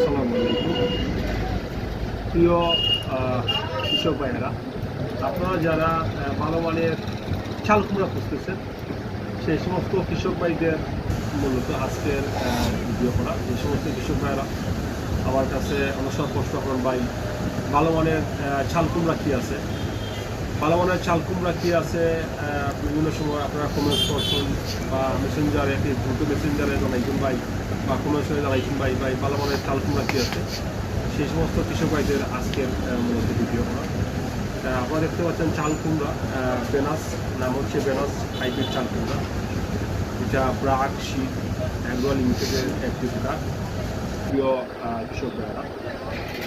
আসসালামু আলাইকুম প্রিয় কৃষক ভাইয়েরা, আপনারা যারা ভালো মানের চাল কুমড়া খুঁজতেছেন, সেই সমস্ত কৃষক ভাইদের মূলত আজকের ভিডিও করা। যে সমস্ত কৃষক ভাইয়েরা আমার কাছে অনুসরণ প্রশ্ন করেন, ভাই, ভালো মানের চাল কুমড়া কী আছে? ভালো মানের চাল কুমড়া কী আছে বিভিন্ন সময় আপনারা কমেন্টস করছেন বা মেসেঞ্জারে দ্রুত মেসেঞ্জারে জানাইছেন ভাই, বা কমেন্টসে জানাইছেন ভাই ভাই চাল কুমড়া কী আছে? সেই সমস্ত কৃষক ভাইদের আজকের মূলত ভিডিও করা। আপনারা দেখতে পাচ্ছেন চাল কুমড়া বেনাস, নাম হচ্ছে বেনাস হাইব্রিড চাল কুমড়া। এটা ব্রাক শীত, অ্যাগ্রো লিমিটেডের একটি প্রোডাক্ট প্রিয় কৃষক ভাইয়েরা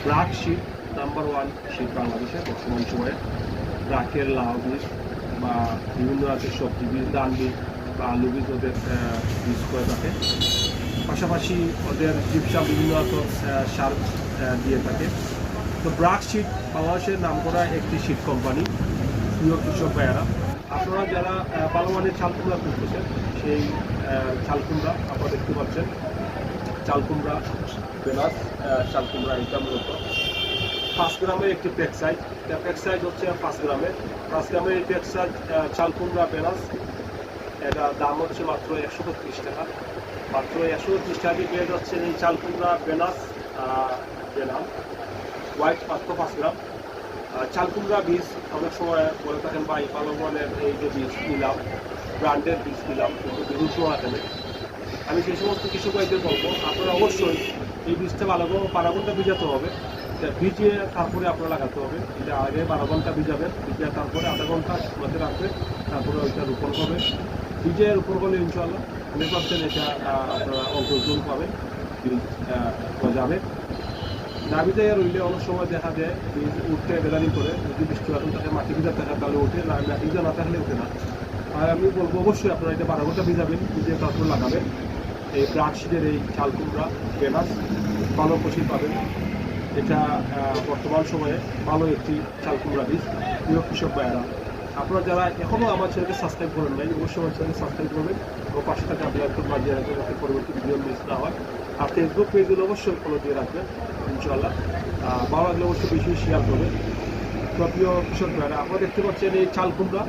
ব্রাক শীত নাম্বার ওয়ান শীত বাংলাদেশে বর্তমান সময়ে। ব্রাকের লাউ বীজ বা বিভিন্ন রাজ্যের সবজি বীজ ডান বীজ বা আলু বীজ ওদের বীজ করে থাকে। পাশাপাশি ওদের জিপসা বিভিন্ন রকম সার দিয়ে থাকে। তো ব্রাক শীট বাংলাদেশের নাম করা একটি শীট কোম্পানি প্রিয় কৃষক ভাইয়েরা। আপনারা যারা ভালো মানের চাল কুমড়া খুঁজতেছেন সেই চালকুমড়া চাল আপনারা দেখতে পাচ্ছেন। চালকুমড়া বেলাস আহ, চাল কুমড়া এটা মূলত। পাঁচ গ্রামের একটি প্যাক সাইজ প্যাক সাইজ হচ্ছে পাঁচ গ্রামের পাঁচ গ্রামের এই প্যাক সাইজ আহ, চাল কুমড়া বেলাস এটা দাম হচ্ছে মাত্র একশো ত্রিশ টাকা। মাত্র একশো ত্রিশ টাকা পেয়ে যাচ্ছেন এই চাল কুমড়া বেনাস বেনাম হোয়াইট মাত্র পাঁচ গ্রাম। আহ, চাল কুমড়া বীজ অনেক সময় বলে থাকেন ভাই ভালো এই যে বীজ নিলাম ব্র্যান্ডের বীজ নিলাম কিন্তু বিভিন্ন সময় কেনে আমি সেই সমস্ত কৃষক ভাইদের বলব। আপনারা অবশ্যই এই বীজটা ভালো করে বারো ঘণ্টা ভিজাতে হবে। এটা ভিজিয়ে তারপরে আপনার লাগাতে হবে। এটা আগে বারো ঘণ্টা ভিজাবেন ভিজিয়ে তারপরে আধা ঘণ্টা শুকাতে রাখবেন, তারপরে ওইটা রোপণ করবেন। ভিজে রোপণ করলে ইনশাল্লাহ হান্ড্রেড পার্সেন্ট এটা আপনারা অগ্রজন পাবেন গজাবে নাবিতে রইলে অনেক সময় দেখা যায় উঠতে বেদানি করে, যদি বৃষ্টি বাদল থাকে মাটি ভিজা থাকে তাহলে ওঠে, না, মাটি ভিজা না থাকলে ওঠে না। আর আমি বলব অবশ্যই আপনারা এটা বারো ঘণ্টা ভিজাবেন ভিজে তারপর লাগাবেন। এই ব্রাকশিটের এই চাল কুমড়া বেনাস ভালো ফসল পাবেন। এটা বর্তমান সময়ে ভালো একটি চাল কুমড়া বীজ প্রিয় কৃষক ভাইয়েরা। আপনারা যারা এখনও আমার চ্যানেলকে সাবস্ক্রাইব করেন নাই অবশ্যই আমার চ্যানেল সাবস্ক্রাইব করবেন ও পাশে থাকা আপনার বাজিয়ে রাখবেন যাতে পরবর্তী ভিডিও মিস না হয়। আর ফেসবুক পেজগুলো অবশ্যই ফলো দিয়ে রাখবেন ইনশাল্লাহ আহ, ভালো লাগলে অবশ্যই বেশি শেয়ার করবেন। তো প্রিয় কৃষক ভাইরা আপনারা দেখতে পাচ্ছেন এই চাল কুমড়া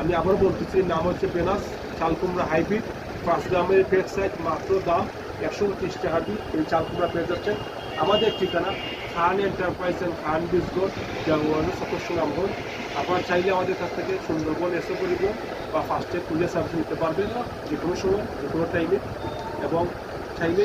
আমি আবার বলতেছি নাম হচ্ছে বেনাস চাল কুমড়া হাইব্রিড। পাঁচ গ্রামের পেট সাইজ মাত্র দাম একশো ত্রিশ টাকা দিয়ে এই চাল কুমড়া পেয়ে যাচ্ছে আমাদের ঠিকানা খান এন্টারপ্রাইজ অ্যান্ড খান বিজগোড জাগুয়ানো সতস্য রামগঞ্জ। আবার চাইলে আমাদের কাছ থেকে সুন্দরবন এসে পরিবহন বা ফার্স্টে পুলিশ সার্ভিস নিতে পারবেন। যে কোনো সময় যে কোনো টাইমে এবং চাইলে